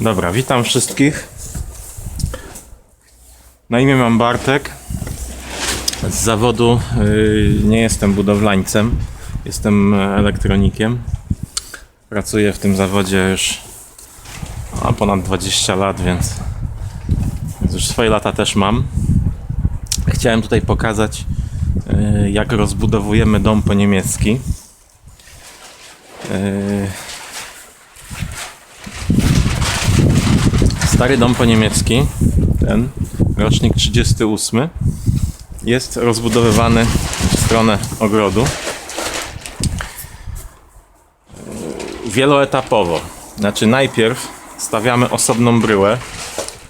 Dobra, witam wszystkich. Na imię mam Bartek. Z zawodu y, nie jestem budowlańcem, jestem elektronikiem. Pracuję w tym zawodzie już ponad 20 lat, więc, więc już swoje lata też mam. Chciałem tutaj pokazać, y, jak rozbudowujemy dom po niemiecki. Stary dom po niemiecki, ten rocznik 38, jest rozbudowywany w stronę ogrodu wieloetapowo. Znaczy, najpierw stawiamy osobną bryłę.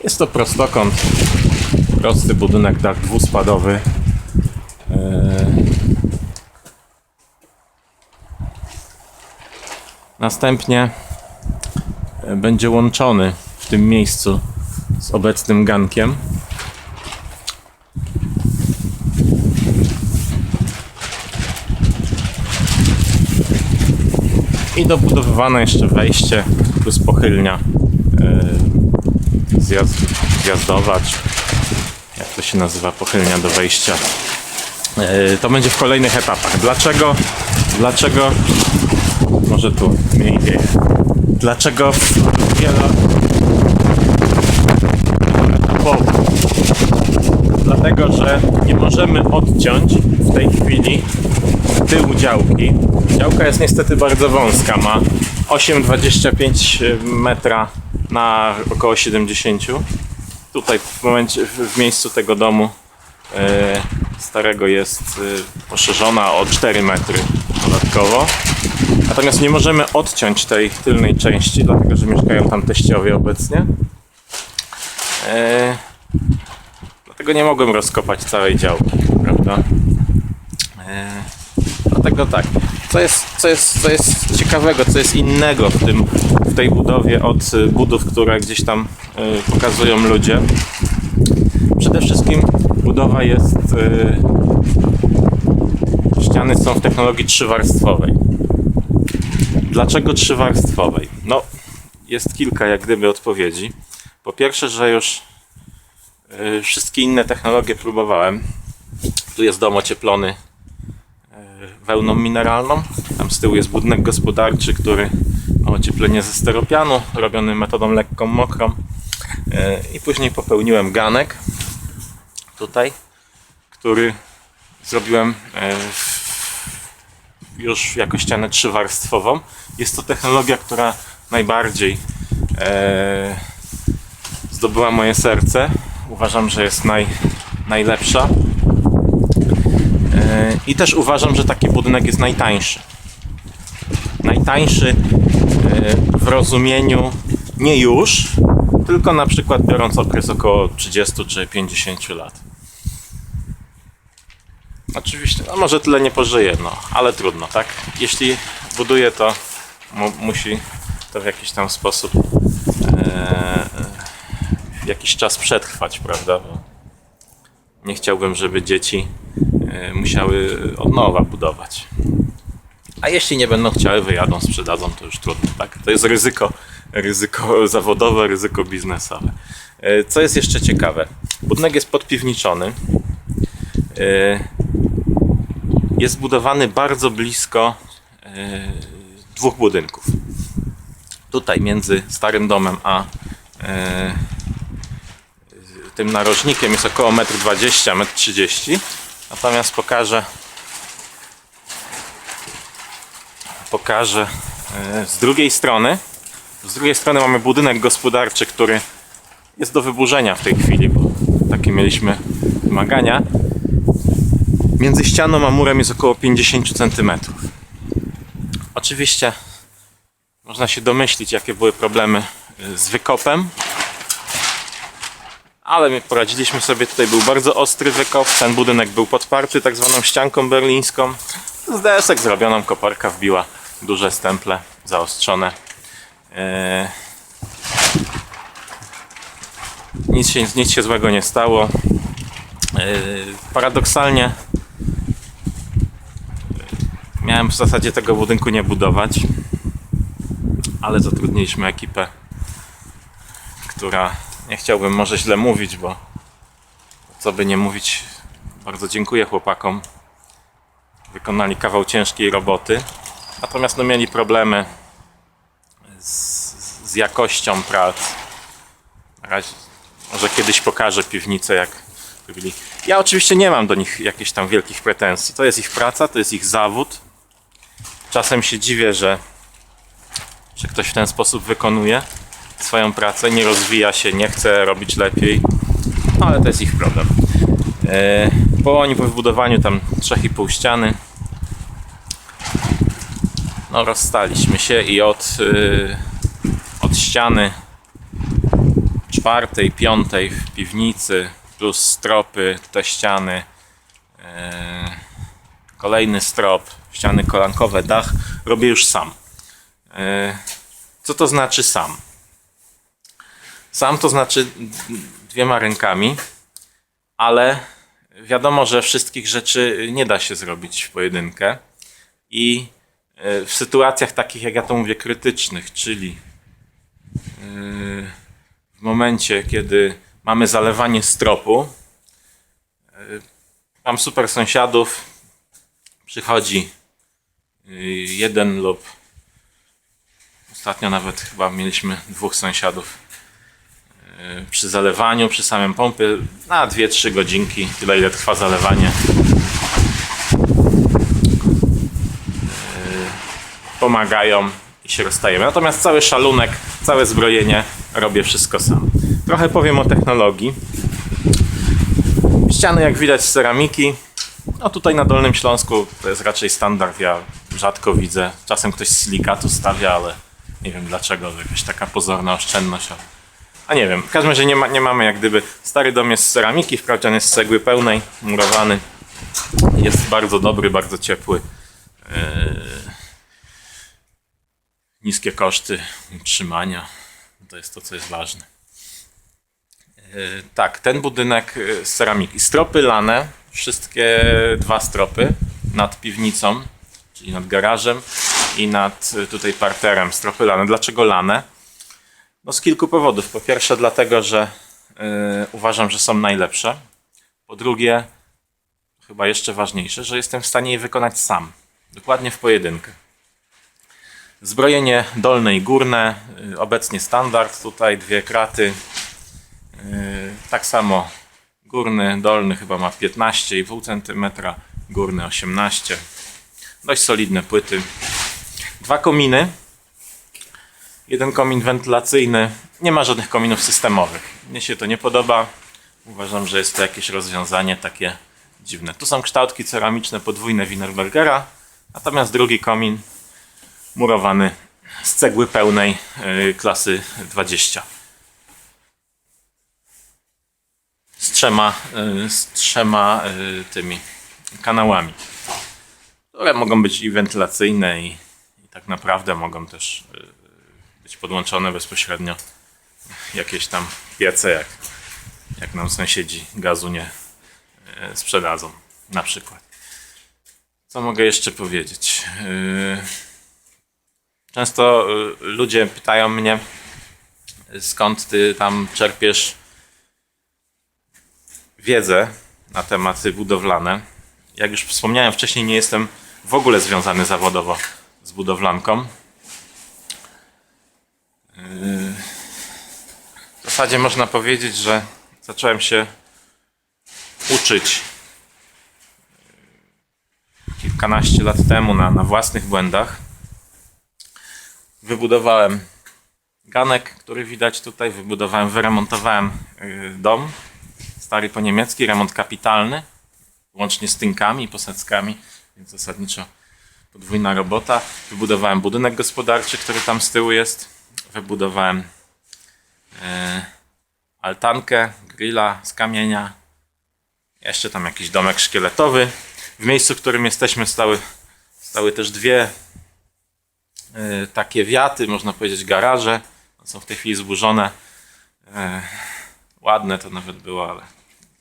Jest to prostokąt, prosty budynek, dach dwuspadowy. Yy. Następnie będzie łączony w tym miejscu z obecnym gankiem. I dobudowywane jeszcze wejście plus pochylnia yy, zjazd, zjazdowa, czy jak to się nazywa, pochylnia do wejścia. Yy, to będzie w kolejnych etapach. Dlaczego? Dlaczego? Może tu mniej wieje. Dlaczego w wielo Dlatego, że nie możemy odciąć w tej chwili tyłu działki. Działka jest niestety bardzo wąska, ma 8,25 metra na około 70. Tutaj w momencie, w miejscu tego domu e, starego jest e, poszerzona o 4 metry dodatkowo. Natomiast nie możemy odciąć tej tylnej części, dlatego że mieszkają tam teściowie obecnie. E, dlatego nie mogłem rozkopać całej działki, prawda? E, dlatego tak. Co jest, co, jest, co jest ciekawego, co jest innego w, tym, w tej budowie od budów, które gdzieś tam y, pokazują ludzie? Przede wszystkim budowa jest. Y, ściany są w technologii trzywarstwowej. Dlaczego trzywarstwowej? No, jest kilka jak gdyby odpowiedzi. Po pierwsze, że już y, wszystkie inne technologie próbowałem. Tu jest dom ocieplony y, wełną mineralną. Tam z tyłu jest budynek gospodarczy, który ma ocieplenie ze steropianu, robiony metodą lekką mokrą. Y, I później popełniłem ganek tutaj, który zrobiłem już jako ścianę trzywarstwową. Jest to technologia, która najbardziej zdobyła moje serce. Uważam, że jest naj, najlepsza. E, I też uważam, że taki budynek jest najtańszy. Najtańszy e, w rozumieniu nie już, tylko na przykład biorąc okres około 30 czy 50 lat. Oczywiście, no może tyle nie pożyje, no, ale trudno, tak? Jeśli buduje, to mu, musi to w jakiś tam sposób e, jakiś czas przetrwać, prawda? Bo nie chciałbym, żeby dzieci e, musiały od nowa budować. A jeśli nie będą chciały, wyjadą, sprzedadzą, to już trudno, tak? To jest ryzyko, ryzyko zawodowe, ryzyko biznesowe. E, Co jest jeszcze ciekawe? Budynek jest podpiwniczony. E, jest budowany bardzo blisko dwóch budynków. Tutaj między starym domem a tym narożnikiem jest około 1,20 m, 1,30 m. Natomiast pokażę pokażę e, z drugiej strony. Z drugiej strony mamy budynek gospodarczy, który jest do wyburzenia w tej chwili, bo takie mieliśmy wymagania. Między ścianą a murem jest około 50 cm. Oczywiście można się domyślić, jakie były problemy y, z wykopem. Ale my poradziliśmy sobie, tutaj był bardzo ostry wykop. Ten budynek był podparty tak zwaną ścianką berlińską. Z desek zrobioną koparka wbiła duże stemple zaostrzone. Yy, Nic się, nic się złego nie stało. Yy, Paradoksalnie Miałem w zasadzie tego budynku nie budować, ale zatrudniliśmy ekipę która nie chciałbym może źle mówić, bo co by nie mówić, bardzo dziękuję chłopakom. Wykonali kawał ciężkiej roboty. Natomiast no, mieli problemy z, z jakością prac. Razie, może kiedyś pokażę piwnicę, jak robili. Ja oczywiście nie mam do nich jakichś tam wielkich pretensji. To jest ich praca, to jest ich zawód. Czasem się dziwię, że, że ktoś w ten sposób wykonuje swoją pracę, nie rozwija się, nie chce robić lepiej. Ale to jest ich problem. E, Po oni po wybudowaniu tam 3,5 ściany no rozstaliśmy się i od, y, od ściany czwartej, piątej w piwnicy plus stropy, te ściany e, kolejny strop, ściany kolankowe, dach robię już sam. E, co to znaczy sam? Sam to znaczy dwiema rękami, ale wiadomo, że wszystkich rzeczy nie da się zrobić w pojedynkę. I e, w sytuacjach takich, jak ja to mówię, krytycznych, czyli e, w momencie, kiedy mamy zalewanie stropu, e, mam super sąsiadów, przychodzi jeden lub ostatnio nawet chyba mieliśmy dwóch sąsiadów przy zalewaniu, przy samym pompie na 2-3 godzinki, tyle ile trwa zalewanie. Y, Pomagają i się rozstajemy. Natomiast cały szalunek, całe zbrojenie robię wszystko sam. Trochę powiem o technologii. Ściany jak widać z ceramiki. No tutaj na Dolnym Śląsku to jest raczej standard. Ja rzadko widzę. Czasem ktoś z silikatu stawia, ale nie wiem dlaczego. Jakaś taka pozorna oszczędność. A nie wiem. W każdym razie nie, ma, nie mamy jak gdyby. Stary dom jest z ceramiki, wprawdzie jest z cegły pełnej, murowany. Jest bardzo dobry, bardzo ciepły. Eee, Niskie koszty utrzymania. To jest to, co jest ważne. E, Tak, ten budynek e, z ceramiki. Stropy lane, wszystkie dwa stropy nad piwnicą, czyli nad garażem i nad e, tutaj parterem. Stropy lane. Dlaczego lane? No z kilku powodów. Po pierwsze dlatego, że e, uważam, że są najlepsze. Po drugie, chyba jeszcze ważniejsze, że jestem w stanie je wykonać sam. Dokładnie w pojedynkę. Zbrojenie dolne i górne, y, obecnie standard, tutaj dwie kraty. Y, Tak samo górny, dolny chyba ma 15,5 cm, górny 18 Dość solidne płyty. Dwa kominy. Jeden komin wentylacyjny. Nie ma żadnych kominów systemowych. Mnie się to nie podoba. Uważam, że jest to jakieś rozwiązanie takie dziwne. Tu są kształtki ceramiczne podwójne Wienerbergera, natomiast drugi komin murowany z cegły pełnej y, klasy 20. Z trzema, y, z trzema y, tymi kanałami, które mogą być i wentylacyjne i, i tak naprawdę mogą też y, być podłączone bezpośrednio jakieś tam piece, jak, jak nam sąsiedzi gazu nie y, sprzedadzą na przykład. Co mogę jeszcze powiedzieć? Yy... Często y, ludzie pytają mnie, skąd ty tam czerpiesz wiedzę na tematy budowlane. Jak już wspomniałem wcześniej, nie jestem w ogóle związany zawodowo z budowlanką. W zasadzie można powiedzieć, że zacząłem się uczyć kilkanaście lat temu na, na własnych błędach. Wybudowałem ganek, który widać tutaj, wybudowałem, wyremontowałem y, dom, stary po niemiecki, remont kapitalny, łącznie z tynkami i posadzkami, więc zasadniczo podwójna robota. Wybudowałem budynek gospodarczy, który tam z tyłu jest, wybudowałem y, altankę, grilla z kamienia, jeszcze tam jakiś domek szkieletowy. W miejscu, w którym jesteśmy stały, stały też dwie e, takie wiaty, można powiedzieć garaże. Są w tej chwili zburzone. E, ładne to nawet było, ale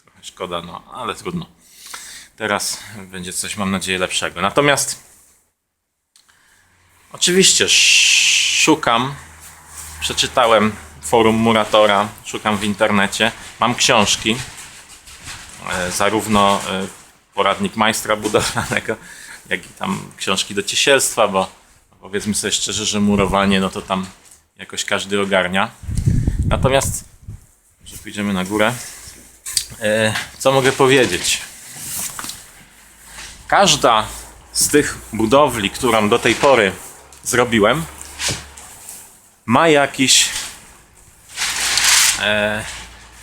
trochę szkoda, no ale trudno. Teraz będzie coś, mam nadzieję, lepszego. Natomiast oczywiście sz- szukam, przeczytałem forum Muratora, szukam w internecie. Mam książki, e, zarówno e, poradnik majstra budowlanego, jak i tam książki do ciesielstwa, bo powiedzmy sobie szczerze, że murowanie, no to tam jakoś każdy ogarnia. Natomiast, że pójdziemy na górę, e, co mogę powiedzieć? Każda z tych budowli, którą do tej pory zrobiłem, ma jakiś e,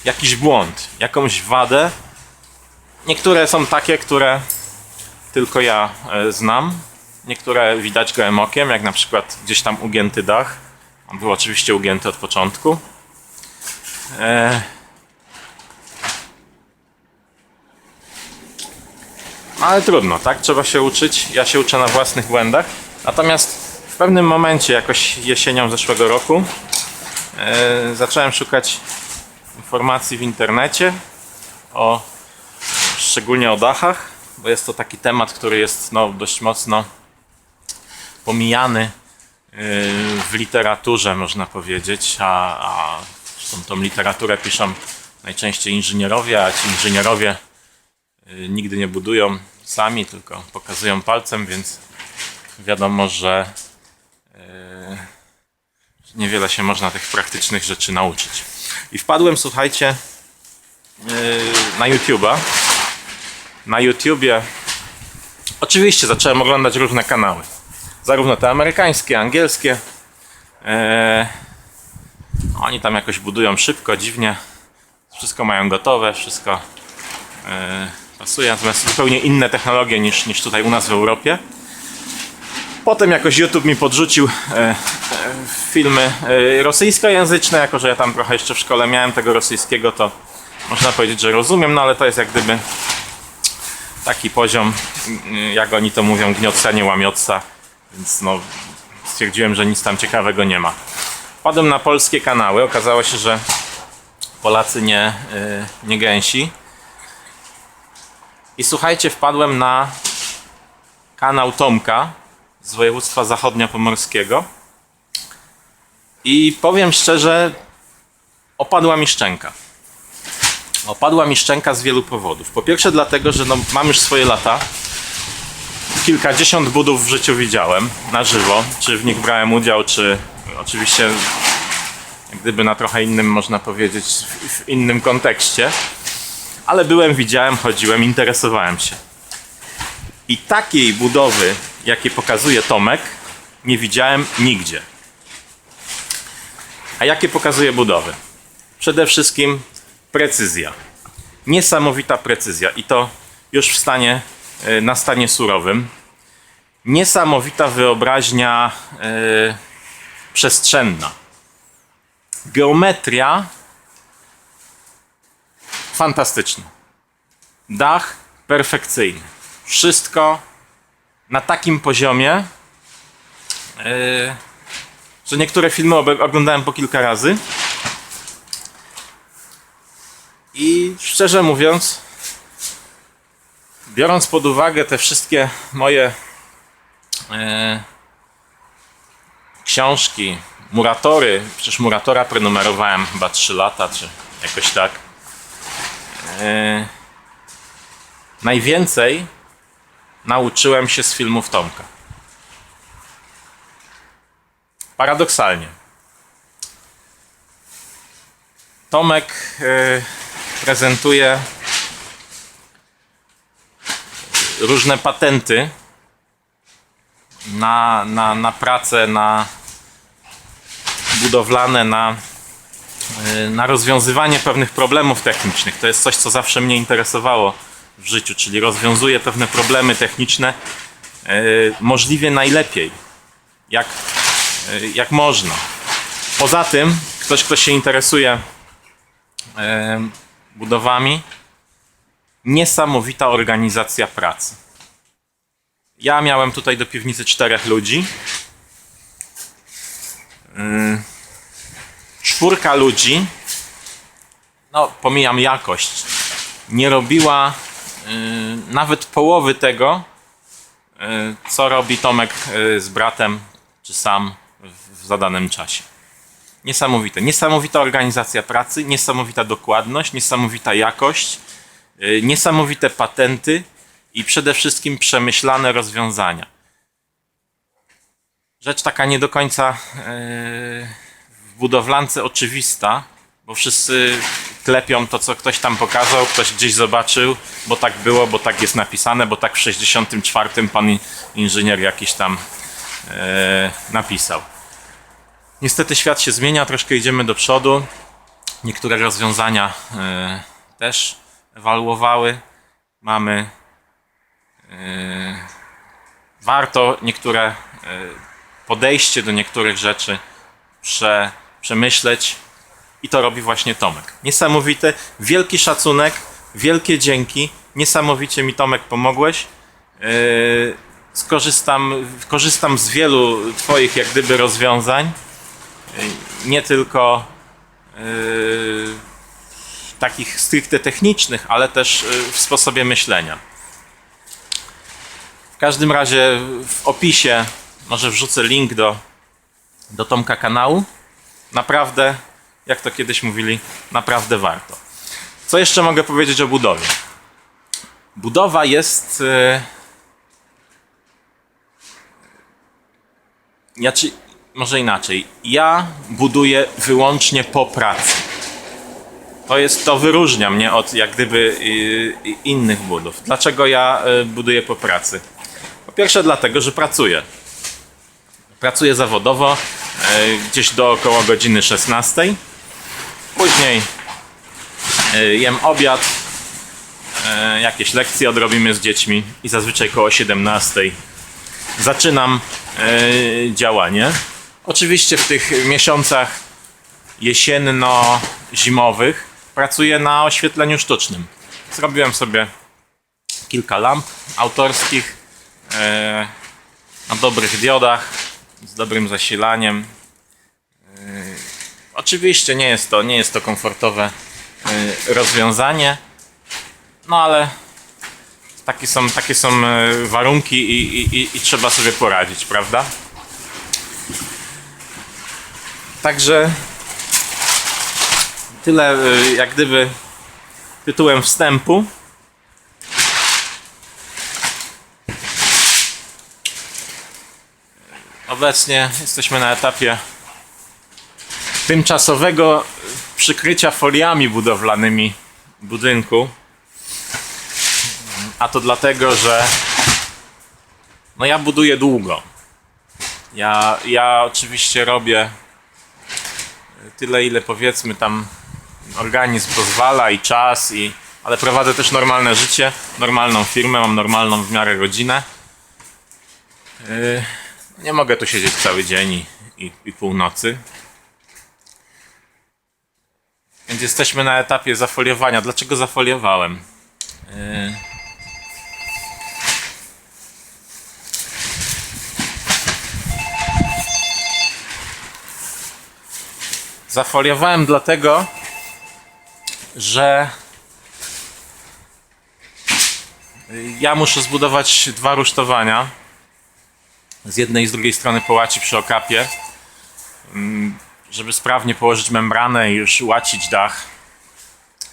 jakiś błąd, jakąś wadę. Niektóre są takie, które tylko ja e, znam. Niektóre widać gołym okiem, jak na przykład gdzieś tam ugięty dach. On był oczywiście ugięty od początku. E, ale trudno, tak? Trzeba się uczyć. Ja się uczę na własnych błędach. Natomiast pewnym momencie, jakoś jesienią zeszłego roku, e, zacząłem szukać informacji w internecie o szczególnie o dachach, bo jest to taki temat, który jest no, dość mocno pomijany yy, w literaturze, można powiedzieć, a, a zresztą tą literaturę piszą najczęściej inżynierowie, a ci inżynierowie yy, nigdy nie budują sami, tylko pokazują palcem, więc wiadomo, że niewiele się można tych praktycznych rzeczy nauczyć. I wpadłem, słuchajcie, yy, na YouTube'a. Na YouTubie oczywiście zacząłem oglądać różne kanały. Zarówno te amerykańskie, angielskie. Yy, oni tam jakoś budują szybko, dziwnie. Wszystko mają gotowe, wszystko yy, pasuje. Natomiast zupełnie inne technologie niż, niż tutaj u nas w Europie. Potem jakoś YouTube mi podrzucił e, e, filmy e, rosyjskojęzyczne, jako że ja tam trochę jeszcze w szkole miałem tego rosyjskiego, to można powiedzieć, że rozumiem, no ale to jest jak gdyby taki poziom, mm, jak oni to mówią, gniotca, nie łamiotca, więc no stwierdziłem, że nic tam ciekawego nie ma. Wpadłem na polskie kanały, okazało się, że Polacy nie, nie gęsi. I słuchajcie, wpadłem na kanał Tomka, z województwa zachodniopomorskiego. I powiem szczerze, opadła mi szczęka. Opadła mi szczęka z wielu powodów. Po pierwsze dlatego, że no, mam już swoje lata. Kilkadziesiąt budów w życiu widziałem na żywo. Czy w nich brałem udział, czy oczywiście gdyby na trochę innym, można powiedzieć, w innym kontekście. Ale byłem, widziałem, chodziłem, interesowałem się. I takiej budowy, jakie pokazuje Tomek, nie widziałem nigdzie. A jakie pokazuje budowy? Przede wszystkim precyzja. Niesamowita precyzja i to już w stanie, y, na stanie surowym. Niesamowita wyobraźnia y, przestrzenna. Geometria fantastyczna. Dach perfekcyjny. Wszystko na takim poziomie, yy, że niektóre filmy oglądałem po kilka razy. I szczerze mówiąc, biorąc pod uwagę te wszystkie moje yy, książki, muratory, przecież muratora prenumerowałem chyba 3 lata, czy jakoś tak. Yy, najwięcej nauczyłem się z filmów Tomka. Paradoksalnie. Tomek y, prezentuje różne patenty na, na, na pracę, na budowlane, na, y, na rozwiązywanie pewnych problemów technicznych. To jest coś, co zawsze mnie interesowało w życiu, czyli rozwiązuje pewne problemy techniczne y, możliwie najlepiej, jak, y, jak można. Poza tym, ktoś, kto się interesuje y, budowami, niesamowita organizacja pracy. Ja miałem tutaj do piwnicy czterech ludzi. Czwórka ludzi, no pomijam jakość, nie robiła nawet połowy tego, y, co robi Tomek y, z bratem, czy sam w, zadanym czasie. Niesamowite. Niesamowita organizacja pracy, niesamowita dokładność, niesamowita jakość, niesamowite patenty i przede wszystkim przemyślane rozwiązania. Rzecz taka nie do końca w budowlance oczywista, bo wszyscy klepią to, co ktoś tam pokazał, ktoś gdzieś zobaczył, bo tak było, bo tak jest napisane, bo tak w 64 pan in- inżynier jakiś tam e, napisał. Niestety świat się zmienia, troszkę idziemy do przodu. Niektóre rozwiązania e, też ewaluowały. Mamy. E, warto niektóre podejście do niektórych rzeczy prze, przemyśleć. I to robi właśnie Tomek. Niesamowity, wielki szacunek, wielkie dzięki. Niesamowicie mi Tomek pomogłeś. Yy, skorzystam, korzystam z wielu Twoich jak gdyby rozwiązań. Yy, nie tylko yy, takich stricte technicznych, ale też yy, w sposobie myślenia. W każdym razie w opisie może wrzucę link do, do Tomka kanału. Naprawdę, jak to kiedyś mówili, naprawdę warto. Co jeszcze mogę powiedzieć o budowie? Budowa jest. e, Ja czy, może inaczej. Ja buduję wyłącznie po pracy. To jest to wyróżnia mnie od jak gdyby y, y, innych budów. Dlaczego ja y, buduję po pracy? Po pierwsze dlatego, że pracuję. Pracuję zawodowo y, gdzieś do około godziny 16. Później y, jem obiad, y, jakieś lekcje odrobimy z dziećmi i zazwyczaj koło 17 zaczynam y, działanie. Oczywiście w tych miesiącach jesienno-zimowych pracuję na oświetleniu sztucznym. Zrobiłem sobie kilka lamp autorskich e, na dobrych diodach z dobrym zasilaniem. Oczywiście nie jest to, nie jest to komfortowe e, rozwiązanie, no ale takie są, takie są e, warunki i, i, i, i trzeba sobie poradzić, prawda? Także tyle y, jak gdyby tytułem wstępu. Obecnie jesteśmy na etapie tymczasowego przykrycia foliami budowlanymi budynku. A to dlatego, że no ja buduję długo. Ja, ja oczywiście robię tyle, ile powiedzmy tam organizm pozwala i czas, i, ale prowadzę też normalne życie, normalną firmę, mam normalną w miarę rodzinę. Yy, nie mogę tu siedzieć cały dzień i, i, i północy. Więc jesteśmy na etapie zafoliowania. Dlaczego zafoliowałem? Yy, Zafoliowałem dlatego, że ja muszę zbudować dwa rusztowania. Z jednej i z drugiej strony połaci przy okapie, mm, żeby sprawnie położyć membranę i już łacić dach.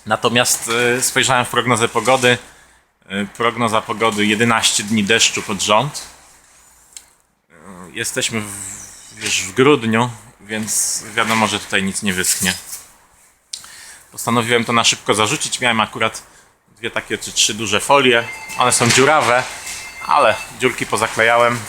Natomiast y, spojrzałem w prognozę pogody. Y, Prognoza pogody 11 dni deszczu pod rząd. Y, Jesteśmy w, już w grudniu, więc wiadomo, że tutaj nic nie wyschnie. Postanowiłem to na szybko zarzucić. Miałem akurat dwie takie czy trzy duże folie. One są dziurawe, ale dziurki pozaklejałem.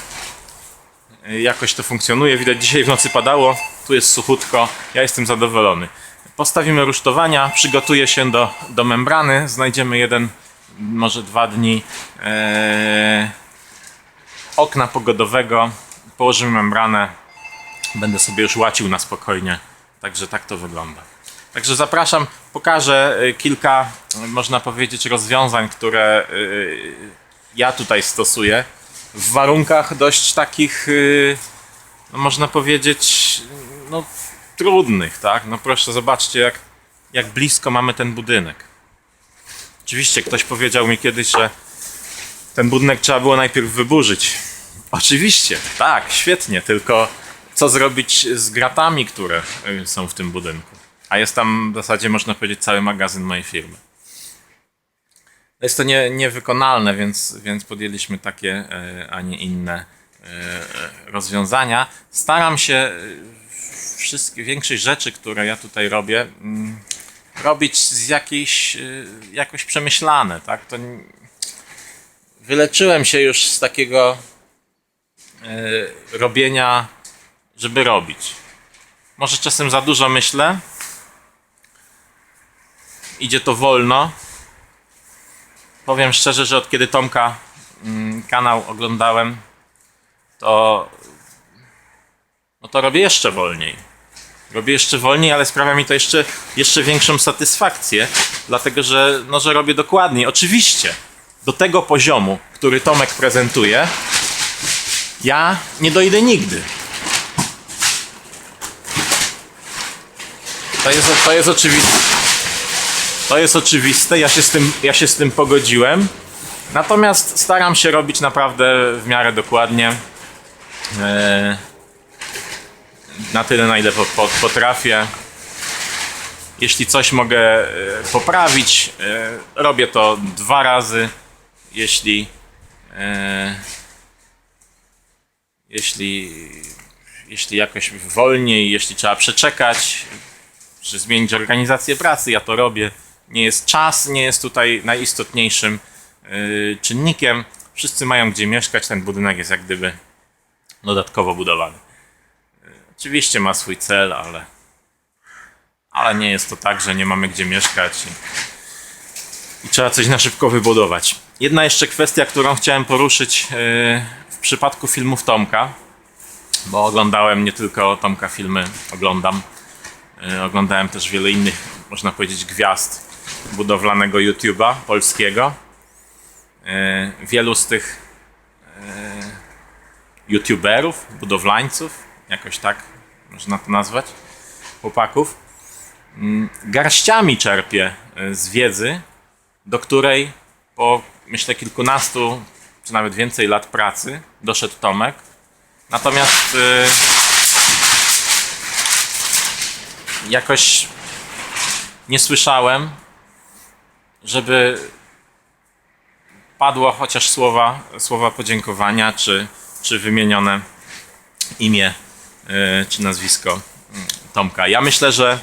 Jakoś to funkcjonuje. Widać dzisiaj w nocy padało. Tu jest suchutko. Ja jestem zadowolony. Postawimy rusztowania. Przygotuję się do, do membrany. Znajdziemy jeden, może dwa dni e, okna pogodowego. Położymy membranę będę sobie już łacił na spokojnie. Także tak to wygląda. Także zapraszam, pokażę y, kilka, można powiedzieć, rozwiązań, które y, ja tutaj stosuję w warunkach dość takich, y, no można powiedzieć, no trudnych, tak? No proszę, zobaczcie, jak, jak blisko mamy ten budynek. Oczywiście ktoś powiedział mi kiedyś, że ten budynek trzeba było najpierw wyburzyć. Oczywiście, tak, świetnie, tylko co zrobić z gratami, które y, są w tym budynku. A jest tam w zasadzie, można powiedzieć, cały magazyn mojej firmy. Jest to nie, niewykonalne, więc, więc podjęliśmy takie, e, a nie inne e, rozwiązania. Staram się e, wszystkie, większość rzeczy, które ja tutaj robię, mm, robić z jakiejś, e, jakoś przemyślane, tak? To wyleczyłem się już z takiego e, robienia, żeby robić. Może czasem za dużo myślę. Idzie to wolno. Powiem szczerze, że od kiedy Tomka mm, kanał oglądałem, to no to robię jeszcze wolniej. Robię jeszcze wolniej, ale sprawia mi to jeszcze, jeszcze większą satysfakcję, dlatego że, no, że robię dokładniej. Oczywiście, do tego poziomu, który Tomek prezentuje, ja nie dojdę nigdy. To jest, to jest oczywiste. To jest oczywiste, ja się z tym, ja się z tym pogodziłem. Natomiast staram się robić naprawdę w miarę dokładnie. E, na tyle, na ile po, po, potrafię. Jeśli coś mogę e, poprawić, e, robię to dwa razy. Jeśli, e, jeśli, jeśli jakoś wolniej, jeśli trzeba przeczekać, czy zmienić organizację pracy, ja to robię. Nie jest czas, nie jest tutaj najistotniejszym czynnikiem. Wszyscy mają gdzie mieszkać, ten budynek jest jak gdyby dodatkowo budowany. Oczywiście ma swój cel, ale, ale nie jest to tak, że nie mamy gdzie mieszkać i, i trzeba coś na szybko wybudować. Jedna jeszcze kwestia, którą chciałem poruszyć yy, w przypadku filmów Tomka, bo oglądałem nie tylko Tomka filmy, oglądam. E, Oglądałem też wiele innych, można powiedzieć, gwiazd budowlanego YouTube'a polskiego. E, Wielu z tych e, YouTuberów, budowlańców, jakoś tak można to nazwać, chłopaków, mm, garściami czerpie e, z wiedzy, do której po myślę kilkunastu, czy nawet więcej lat pracy doszedł Tomek. Natomiast e, jakoś nie słyszałem, żeby padło chociaż słowa, słowa podziękowania, czy, czy wymienione imię y, czy nazwisko mm, Tomka. Ja myślę, że,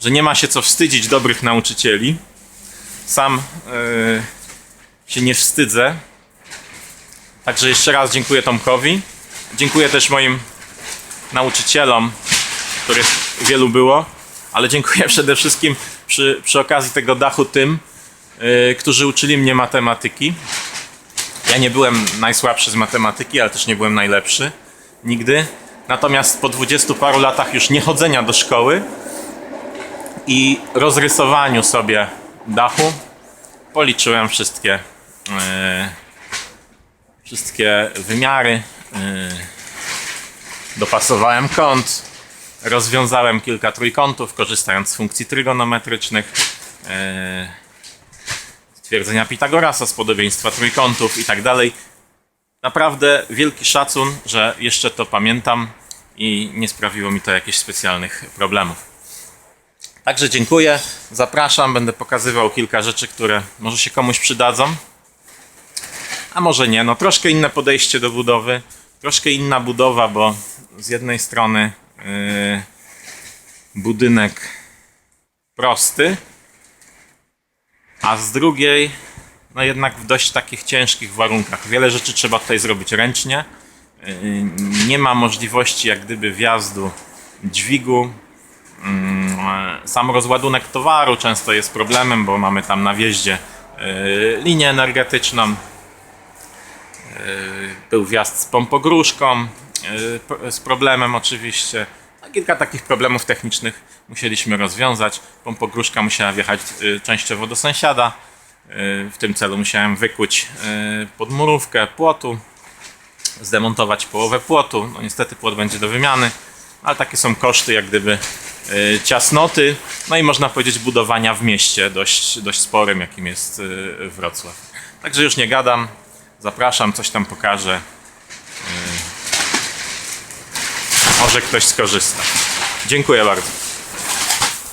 że nie ma się co wstydzić dobrych nauczycieli. Sam y, się nie wstydzę. Także jeszcze raz dziękuję Tomkowi. Dziękuję też moim nauczycielom, których wielu było, ale dziękuję przede wszystkim przy, przy okazji tego dachu tym, yy, którzy uczyli mnie matematyki. Ja nie byłem najsłabszy z matematyki, ale też nie byłem najlepszy nigdy. Natomiast po dwudziestu paru latach już niechodzenia do szkoły i rozrysowaniu sobie dachu, policzyłem wszystkie, yy, wszystkie wymiary, yy, dopasowałem kąt, rozwiązałem kilka trójkątów, korzystając z funkcji trygonometrycznych, e, stwierdzenia Pitagorasa z podobieństwa trójkątów i tak dalej. Naprawdę wielki szacun, że jeszcze to pamiętam i nie sprawiło mi to jakichś specjalnych problemów. Także dziękuję, zapraszam, będę pokazywał kilka rzeczy, które może się komuś przydadzą, a może nie. No troszkę inne podejście do budowy, troszkę inna budowa, bo z jednej strony Yy, budynek prosty, a z drugiej no jednak w dość takich ciężkich warunkach. Wiele rzeczy trzeba tutaj zrobić ręcznie. Yy, Nie ma możliwości jak gdyby wjazdu dźwigu. Yy, Sam rozładunek towaru często jest problemem, bo mamy tam na wjeździe yy, linię energetyczną. Yy, Był wjazd z pompogróżką, z problemem oczywiście. A kilka takich problemów technicznych musieliśmy rozwiązać. Pompogróżka musiała wjechać częściowo do sąsiada. Yy, W tym celu musiałem wykuć yy, podmurówkę płotu, zdemontować połowę płotu. No niestety płot będzie do wymiany, ale takie są koszty jak gdyby yy, ciasnoty, no i można powiedzieć budowania w mieście dość, dość sporym, jakim jest Wrocław. Także już nie gadam, zapraszam, coś tam pokażę. Może ktoś skorzysta. Dziękuję bardzo.